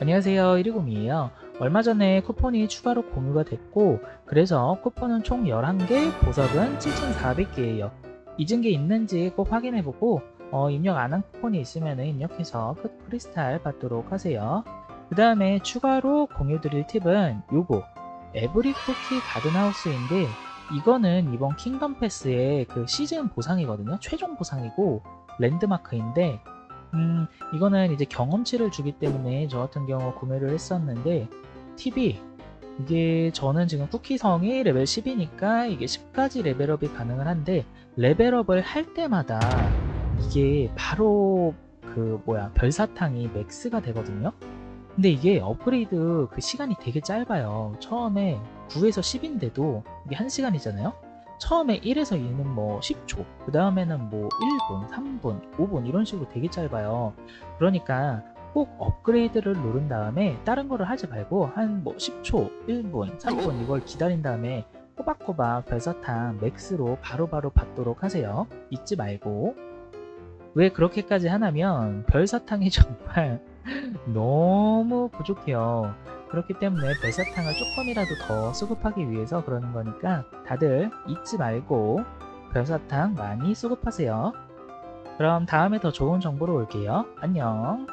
안녕하세요. 120이에요. 얼마 전에 쿠폰이 추가로 공유가 됐고 그래서 쿠폰은 총 11개 보석은 7,400개예요. 잊은 게 있는지 꼭 확인해보고 어, 입력 안 한 쿠폰이 있으면 입력해서 크- 크리스탈 받도록 하세요. 그 다음에 추가로 공유드릴 팁은 요거. 에브리 쿠키 가든하우스인데 이거는 이번 킹덤 패스의 그 시즌 보상이거든요. 최종 보상이고 랜드마크인데 음, 이거는 이제 경험치를 주기 때문에 저 같은 경우 구매를 했었는데 팁이 이게 저는 지금 쿠키성이 레벨 10이니까 이게 10까지 레벨업이 가능은 한데 레벨업을 할 때마다 이게 바로 그 뭐야 별사탕이 맥스가 되거든요? 근데 이게 업그레이드 그 시간이 되게 짧아요. 처음에 9에서 10인데도 이게 1시간이잖아요 처음에 1에서 2는 뭐 10초, 그 다음에는 뭐 1분, 3분, 5분 이런 식으로 되게 짧아요. 그러니까 꼭 업그레이드를 누른 다음에 다른 거를 하지 말고 한 뭐 10초, 1분, 3분 이걸 기다린 다음에 꼬박꼬박 별사탕 맥스로 바로바로 받도록 하세요. 잊지 말고. 왜 그렇게까지 하냐면 별사탕이 정말 너무 부족해요. 그렇기 때문에 별사탕을 조금이라도 더 수급하기 위해서 그러는 거니까 다들 잊지 말고 별사탕 많이 수급하세요. 그럼 다음에 더 좋은 정보로 올게요. 안녕.